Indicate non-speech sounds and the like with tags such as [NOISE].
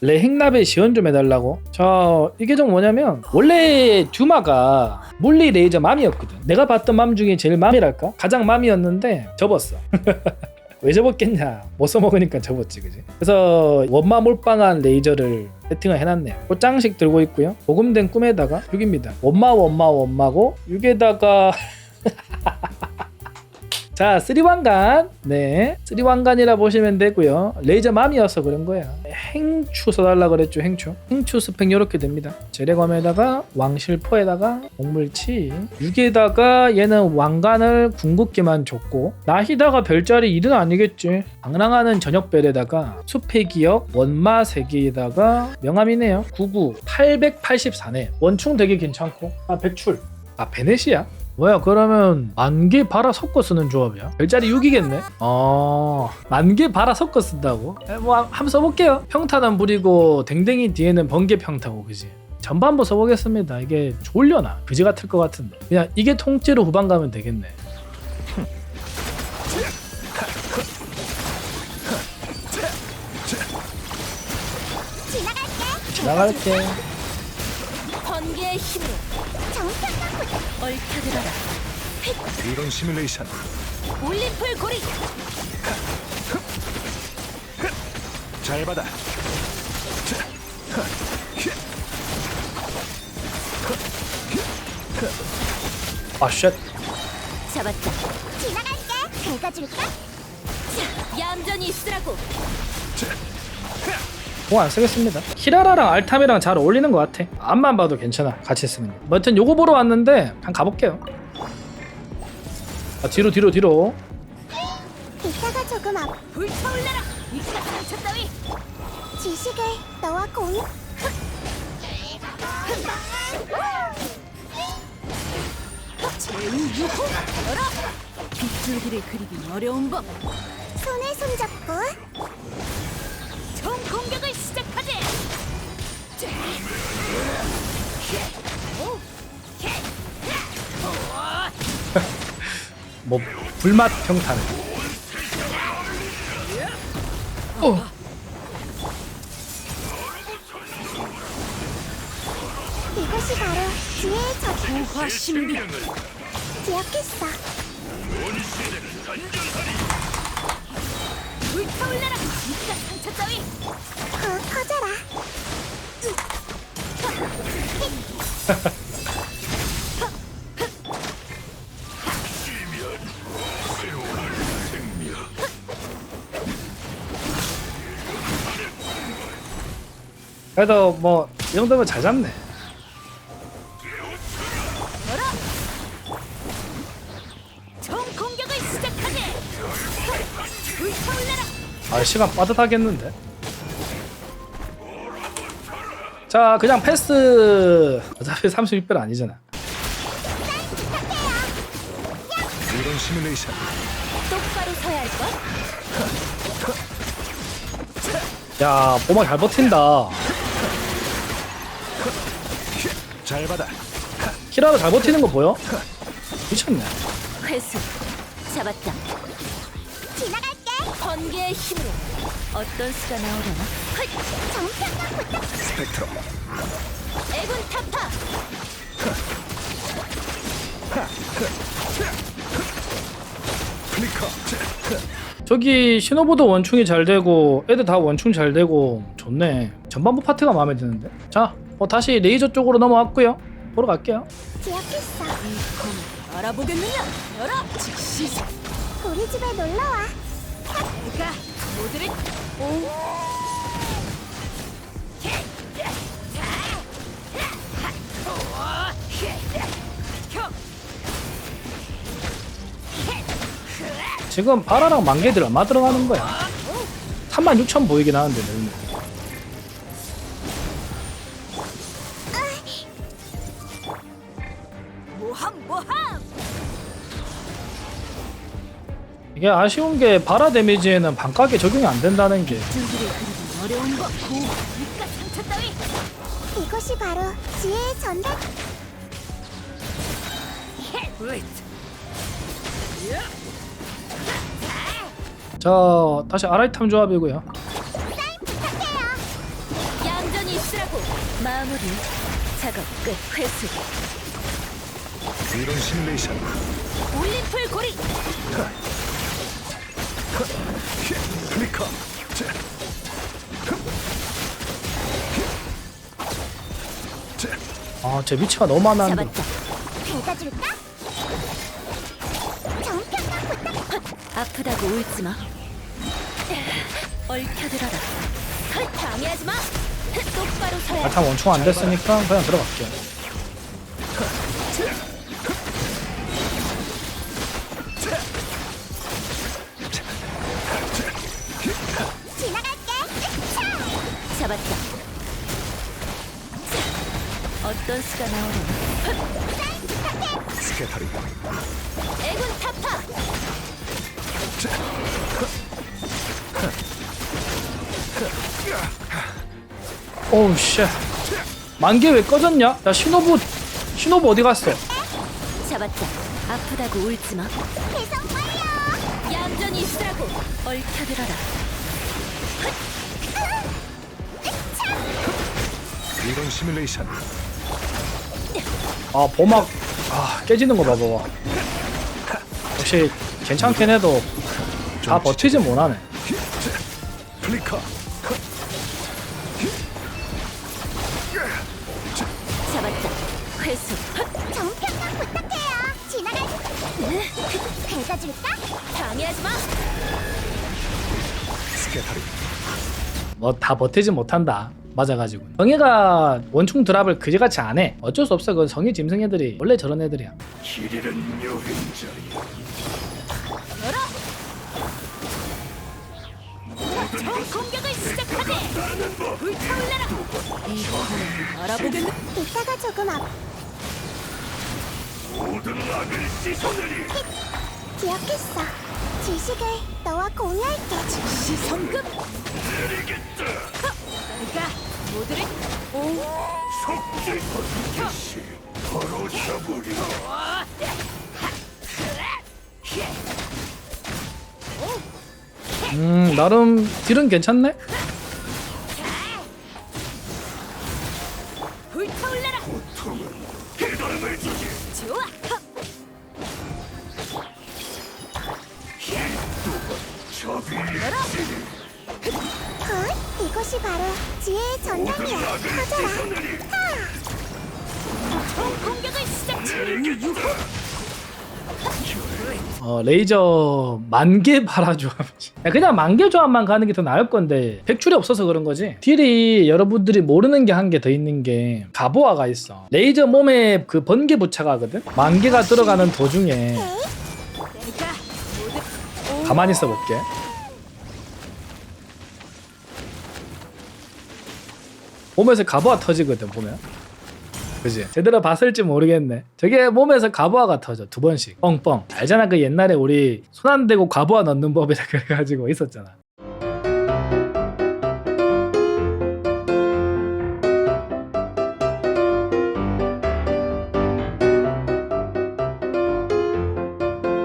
레행납에 지원 좀 해달라고. 저 이게 좀 뭐냐면 원래 듀마가 물리 레이저 맘이었거든. 내가 봤던 맘 중에 제일 맘이랄까? 가장 맘이었는데 접었어. [LAUGHS] 왜 접었겠냐? 못 써먹으니까 접었지 그지? 그래서 원마 몰빵한 레이저를 세팅을 해놨네요. 꽃장식 들고 있고요. 보금된 꿈에다가 6입니다. 원마 원마 원마고 6에다가 [LAUGHS] 자, 쓰리왕관. 네. 쓰리왕관이라 보시면 되고요. 레이저 맘이어서 그런 거야. 행추 써달라 그랬죠, 행추. 행추 스펙 이렇게 됩니다. 제레검에다가 왕실포에다가 목물치. 6에다가 얘는 왕관을 궁극기만 줬고 나히다가 별자리 1은 아니겠지. 방랑하는 저녁별에다가 숲의 기억 원마 3개에다가 명함이네요. 99 884네. 원충 되게 괜찮고. 아, 백출. 아, 베넷이야? 뭐야 그러면 만개 바라 섞어 쓰는 조합이야? 별자리 6이겠네? 어... 만개 바라 섞어 쓴다고? 에, 뭐 한- 한번 써볼게요 평타는 부리고 댕댕이 뒤에는 번개 평타고 그지? 전반 한번 써보겠습니다 이게 좋으려나? 그지 같을 것 같은데 그냥 이게 통째로 후반 가면 되겠네 지나갈게. 번개의 힘으로 정평강 얽혀들어라. 이런 시뮬레이션 올림플 고리. 잘 받아 아 쉣 잡았다. 지나갈게. 긁어줄까? 자, 얌전히 있으라고. 공안 쓰겠습니다 키라라랑 알탐이랑 잘 어울리는 것 같아 앞만 봐도 괜찮아 같이 쓰는 거 뭐, 여튼 요거 보러 왔는데 한번 가볼게요 아, 뒤로 뒤로 뒤로 이따가 조금 앞. 불타올라라. 이가 상처 따위. 지식을 너와 공. 제우유호 열어. 빗줄기를 그리기 어려운 법. 손에 손잡고. 총 시작하지. [LAUGHS] 뭐 불맛 평타네 어. 이것이 바로 지혜의 적 부화 신비. 기억했어. 불타올라라. 이가 상처 따위. 더 커져라. [LAUGHS] 그래도 뭐 이 정도면 잘 잡네 총 공격을 시작하게. 불타올라라. 아 시간 빠듯하겠는데 자 그냥 패스 어차피 36별 아니잖아 이런 시뮬레이션 똑바로 서야 할 것. 야 보막 잘 버틴다 잘 받아 키라도 잘 버티는 거 보여? 미쳤네 회수. 잡았다. 지나갈게. 번개의 힘으로 어떤 수가 나오려나? 정평강 스펙트럼 애군 타파. 플리커 저기 신호보도 원충이 잘 되고 애들 다 원충 잘 되고 좋네 전반부 파트가 마음에 드는데 자뭐 다시 레이저 쪽으로 넘어왔고요 보러 갈게요 기억했어. 알아보겠느냐? 열어. 즉시. 우리 집에 놀러 와. 가. 오. 지금 바라랑 만개들 얼마 들어가는 거야 36,000 보이긴 하는데 너는 모함 모함. 이게 아쉬운 게 바라 데미지에는 반각에 적용이 안 된다는 게 줄기를 그리기 어려운 법. 고. 이깟 상처 따위. 이것이 바로 지혜의 전달. 자 다시 아라이탐 조합이고요 마무리. 작업 끝. 회수. 이런 시뮬레이션 올림플 고리. 플리커 자. 자. 아제 위치가 너무 마음에 안 들어 잡았다. 긁어줄까? 정평만 부탁 아프다고 울지 마. 얽혀들어라. 헐, 방해하지 마. 똑바로 서야. 바탕 원충 안 됐으니까 그냥 들어갈게요 지 수가 나오려나? 스캐터링 애군 타파. 오우 씨 만개 왜 꺼졌냐? 야 신호부 신호부 어디 갔어? 잡았다. 아프다고 울지 마. 얌전히 있으라고. 얽혀들어라. 이런 시뮬레이션 아 보막 아 깨지는 거 봐봐 역시 괜찮긴 해도 다 버티지 못하네 플리커 잡았다. 회수. 정평만 부탁해요 지나갈게 긁어줄까? 방해하지 마. 스캐터링 뭐다 버티지 못한다 맞아가지고 성애가 원충 드랍을 그지같이 안 해 어쩔 수 없어 그 성애 짐승 애들이 원래 저런 애들이야 길이는. 총 공격을 시작하지. 불타올라라. 이거 알아보겠네. 이따가 조금 앞 모든 악을 씻어내리 기억했어 지식을 너와 공유할게 시성급. 그러니까 모두를 오. 속죄 것이 바로 잡으리 음 나름 딜은 괜찮네 불타올라라. 깨달음을 주지 좋아. 이것이 바로 지혜의 전당이야. 공격을 시작. 유호. 어 레이저 만개 바라 조합 야, 그냥 만개 조합만 가는 게 더 나을 건데 백출이 없어서 그런 거지. 딜이 여러분들이 모르는 게 한 개 더 있는 게 가보아가 있어. 레이저 몸에 그 번개 부착하거든? 만개가 들어가는 도중에 가만히 있어 볼게 몸에서 가보아 터지거든 보면. 그지? 제대로 봤을지 모르겠네. 저게 몸에서 가보아가 터져 두 번씩. 뻥뻥. 알잖아 그 옛날에 우리 손 안 대고 가보아 넣는 법이라 [LAUGHS] 그래가지고 있었잖아